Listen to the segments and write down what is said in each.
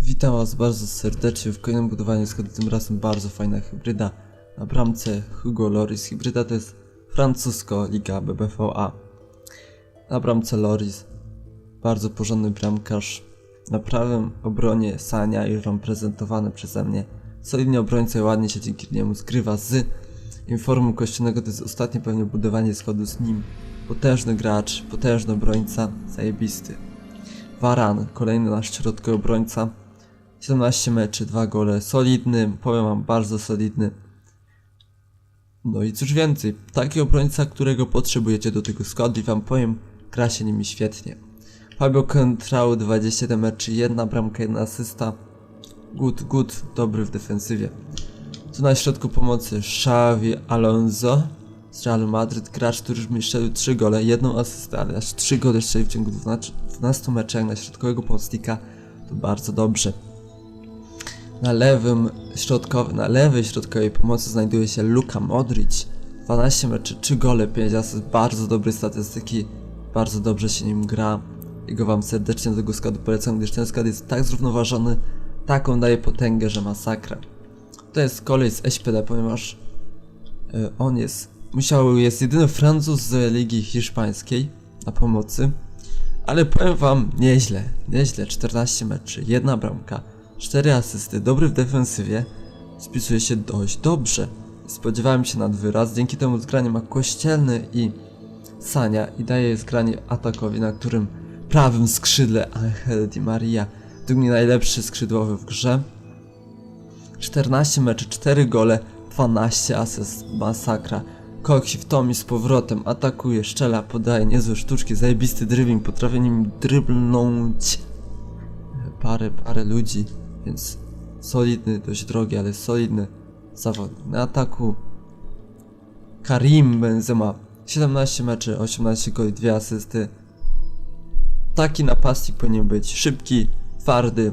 Witam Was bardzo serdecznie w kolejnym budowaniu składu, tym razem bardzo fajna hybryda. Na bramce Hugo Loris. Hybryda to jest francusko Liga BBVA. Na bramce Loris. Bardzo porządny bramkarz. Na prawym obronie Sania już wam prezentowany przeze mnie. Solidnie obrońca ładnie się dzięki niemu zgrywa z informu kościelnego. To jest ostatnie pewnie budowanie składu z nim. Potężny gracz, potężny obrońca, zajebisty. Varan, kolejny nasz środkowy obrońca. 17 meczy, 2 gole, solidny, powiem wam, bardzo solidny. No i cóż więcej, taki obrońca, którego potrzebujecie do tego składu i wam powiem, gra się nimi świetnie. Fabio Contrau, 27 meczy, jedna bramka, jedna asysta. Good, good, dobry w defensywie. Tu na środku pomocy Xavi Alonso z Realu Madryt, gracz, który już mi strzelił 3 gole, jedną asystę, ale aż 3 gole strzelił w ciągu 12, 12 meczach na środkowego pomocnika, to bardzo dobrze. Na lewym środkowym, na lewej środkowej pomocy znajduje się Luka Modric. 12 meczy, 3 gole, 5 asyst, bardzo dobre statystyki, bardzo dobrze się nim gra. Jego wam serdecznie do tego składu polecam, gdyż ten skład jest tak zrównoważony, taką daje potęgę, że masakra. To jest kolej z SPD, ponieważ e, on jest, musiał, jest jedyny Francuz z Ligi Hiszpańskiej na pomocy, ale powiem wam, nieźle, nieźle, 14 meczy, jedna bramka, 4 asysty, dobry w defensywie, spisuje się dość dobrze. Spodziewałem się nad wyraz, dzięki temu zgranie ma Kościelny i Sania i daje zgranie atakowi, na którym prawym skrzydle Angel Di Maria, według mnie najlepszy skrzydłowy w grze. 14 meczy, 4 gole, 12 asyst, masakra. Koksi w Tomi z powrotem, atakuje, szczela, podaje, niezłe sztuczki, zajebisty dribbling, potrafię nim dribblnąć parę, parę ludzi, więc solidny, dość drogi, ale solidny zawodnik. Na ataku Karim Benzema, 17 meczy, 18 goli, 2 asysty. Taki napastnik powinien być, szybki, twardy,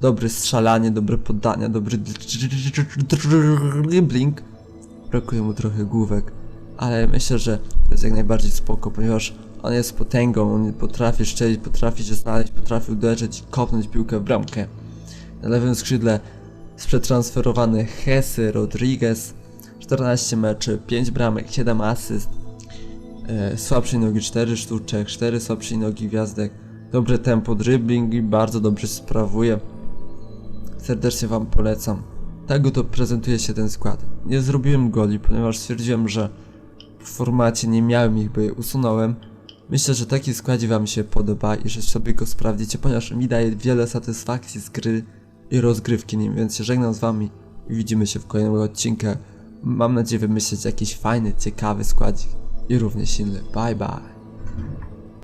dobry strzelanie, dobre podania, dobry dribbling. Brakuje mu trochę główek, ale myślę, że to jest jak najbardziej spoko, ponieważ on jest potęgą, on potrafi szczelić, potrafi się znaleźć, potrafi uderzyć i kopnąć piłkę w bramkę. Na lewym skrzydle przetransferowany Hesy Rodriguez, 14 meczy, 5 bramek, 7 asyst, e, słabszej nogi 4 sztuczek, 4 słabszej nogi gwiazdek, dobre tempo dribbling i bardzo dobrze sprawuje. Serdecznie wam polecam. Tak oto prezentuje się ten skład. Nie zrobiłem goli, ponieważ stwierdziłem, że w formacie nie miałem ich, by je usunąłem. Myślę, że taki skład wam się podoba i że sobie go sprawdzicie, ponieważ mi daje wiele satysfakcji z gry i rozgrywki nim, więc się żegnam z wami i widzimy się w kolejnym odcinku. Mam nadzieję wymyślić jakiś fajny, ciekawy składzik i równie silny. Bye bye.